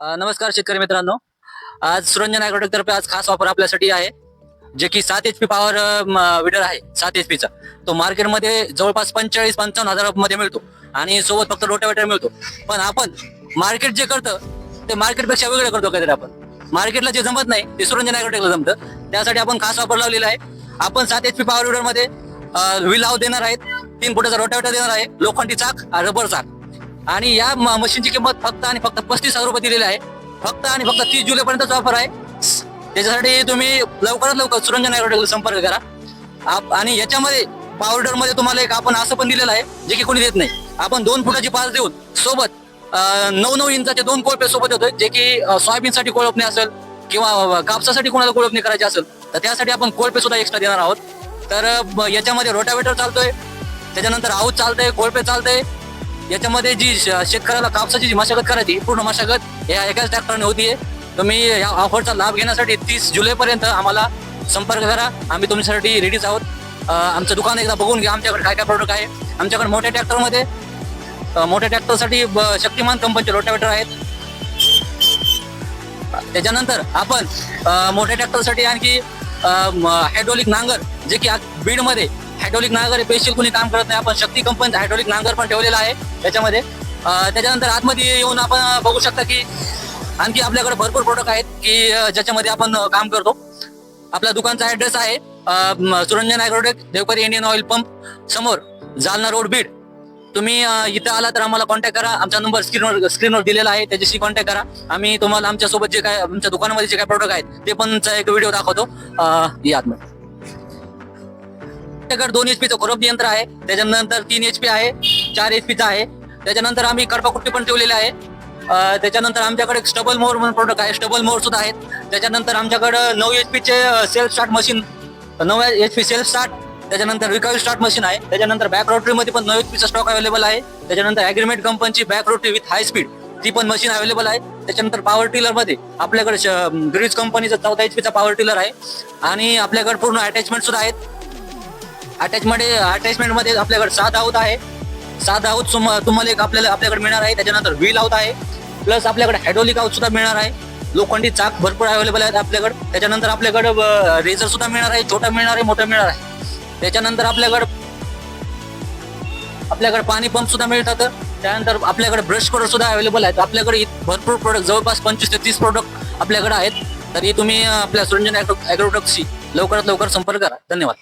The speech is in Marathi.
नमस्कार शेतकरी मित्रांनो. आज सुरंजन ॲग्रोटेक तर्फे आज खास ऑफर आपल्यासाठी आहे जे की सात एच पी पॉवर विडर आहे सात एच पीचा तो मार्केटमध्ये जवळपास पंचेचाळीस पंचावन्न हजारामध्ये मिळतो आणि सोबत फक्त रोटावेटर मिळतो. पण आपण मार्केट जे करतं ते मार्केटपेक्षा वेगळं करतो काहीतरी आपण. मार्केटला जे जमत नाही ते सुरंजन ॲग्रोटेकला जमतं. त्यासाठी आपण खास ऑफर लावलेला आहे. आपण सात एच पी पॉवर विडरमध्ये विलाव व्हील देणार आहेत. तीन फुटाचा रोटावेटर देणार आहे. लोखंडी चाक रबर चाक. आणि या मशीनची किंमत फक्त आणि फक्त पस्तीस हजार रुपये दिलेली आहे. फक्त आणि फक्त तीस जुलै पर्यंतच ऑफर आहे. त्याच्यासाठी तुम्ही लवकरात लवकर सुरंजन संपर्क करा. आणि याच्यामध्ये पावडरमध्ये तुम्हाला एक आपण असं पण दिलेलं आहे जे की कोणी देत नाही. आपण दोन फुटाची पास देऊन सोबत नऊ नऊ इंचाचे दोन कोळपे सोबत होते जे की सोयाबीनसाठी कोळपणी असेल किंवा कापसासाठी कोणाला कोळपणी करायची असेल तर त्यासाठी आपण कोळपे सुद्धा एक्स्ट्रा देणार आहोत. तर याच्यामध्ये रोटावेटर चालतोय. त्याच्यानंतर आऊत चालतंय कोळपे चालतंय. याच्यामध्ये जी श- शेतकऱ्याला कापसाची जी मशागत करायची पूर्ण मशागत या एकाच ट्रॅक्टरने होतीये. तुम्ही या ऑफरचा लाभ घेण्यासाठी तीस जुलैपर्यंत आम्हाला संपर्क करा. आम्ही तुमच्यासाठी रेडीच आहोत. आमचं दुकान एकदा बघून घ्या आमच्याकडे काय काय प्रोडक्ट आहे. आमच्याकडे मोठ्या ट्रॅक्टरमध्ये मोठ्या ट्रॅक्टरसाठी ब- शक्तिमान कंपनीचे रोटावेटर आहेत. त्याच्यानंतर आपण मोठ्या ट्रॅक्टरसाठी आणखी हायड्रोलिक नांगर जे की बीडमध्ये हायड्रोलिक नांगर स्पेशल कोणी काम करत नाही. आपण शक्ती कंपनी हायड्रोलिक नांगर पण ठेवलेला आहे त्याच्यामध्ये. त्याच्यानंतर आतमध्ये येऊन आपण बघू शकता की आणखी आपल्याकडे भरपूर प्रोडक्ट आहेत की ज्याच्यामध्ये आपण काम करतो. आपल्या दुकानचा ऍड्रेस आहे Suranjan agrotech Devkari Indian Oil pump समोर जालना रोड बीड तुम्ही इथं आला तर आम्हाला कॉन्टॅक्ट करा. आमचा नंबर स्क्रीनवर स्क्रीनवर दिलेला आहे. त्याच्याशी कॉन्टॅक्ट करा. आम्ही तुम्हाला आमच्यासोबत जे काय आमच्या दुकानामध्ये जे काय प्रोडक्ट आहेत ते पण चा एक व्हिडिओ दाखवतो. या आतमध्ये. आपल्याकडे दोन एचपीचं खोरप यंत्र आहे. त्याच्यानंतर तीन एचपी आहे चार एचपीचं आहे. त्याच्यानंतर आम्ही कडपाकुट्टी पण ठेवलेले आहे. त्याच्यानंतर आमच्याकडे स्टबल मोर म्हणून प्रोडक्ट आहे. स्टबल मोर सुद्धा आहेत. त्याच्यानंतर आमच्याकडे नऊ एचपीचे सेल्फ स्टार्ट मशीन नऊ एच पी सेल्फ स्टार्ट त्याच्यानंतर रिकव्हरी स्टार्ट मशीन आहे. त्याच्यानंतर बॅक रोटरी मध्ये पण नऊ एच पीचा स्टॉक अवेलेबल आहे. त्याच्यानंतर ॲग्रीमेंट कंपनीची back rotary with high speed ती पण मशीन अवेलेबल आहे. त्याच्यानंतर पॉवर टिलरमध्ये आपल्याकडे ग्रीज कंपनीचा चौदा एच पीचा पॉवर टिलर आहे. आणि आपल्याकडे पूर्ण अटॅचमेंट सुद्धा आहेत. अटॅचमेंट अटॅचमेंटमध्ये आपल्याकडे सात आऊत आहे. सात आऊत तुम्हाला एक आपल्याला आपल्याकडे मिळणार आहे. त्याच्यानंतर व्हील आऊत आहे. प्लस आपल्याकडे हायड्रोलिक आऊत सुद्धा मिळणार आहे. लोखंडी चाक भरपूर अवेलेबल आहेत आपल्याकडे. त्याच्यानंतर आपल्याकडे रेझर सुद्धा मिळणार आहे. छोटा मिळणार आहे मोठा मिळणार आहे. त्याच्यानंतर आपल्याकडे आपल्याकडे पाणी पंप सुद्धा मिळतात. त्यानंतर आपल्याकडे ब्रश कलर सुद्धा अवेलेबल आहेत. आपल्याकडे भरपूर प्रोडक्ट जवळपास पंचवीस ते तीस प्रोडक्ट आपल्याकडे आहेत. तरी तुम्ही आपल्या सुरंजन ॲग्रोटक्सशी लवकरात लवकर संपर्क करा. धन्यवाद.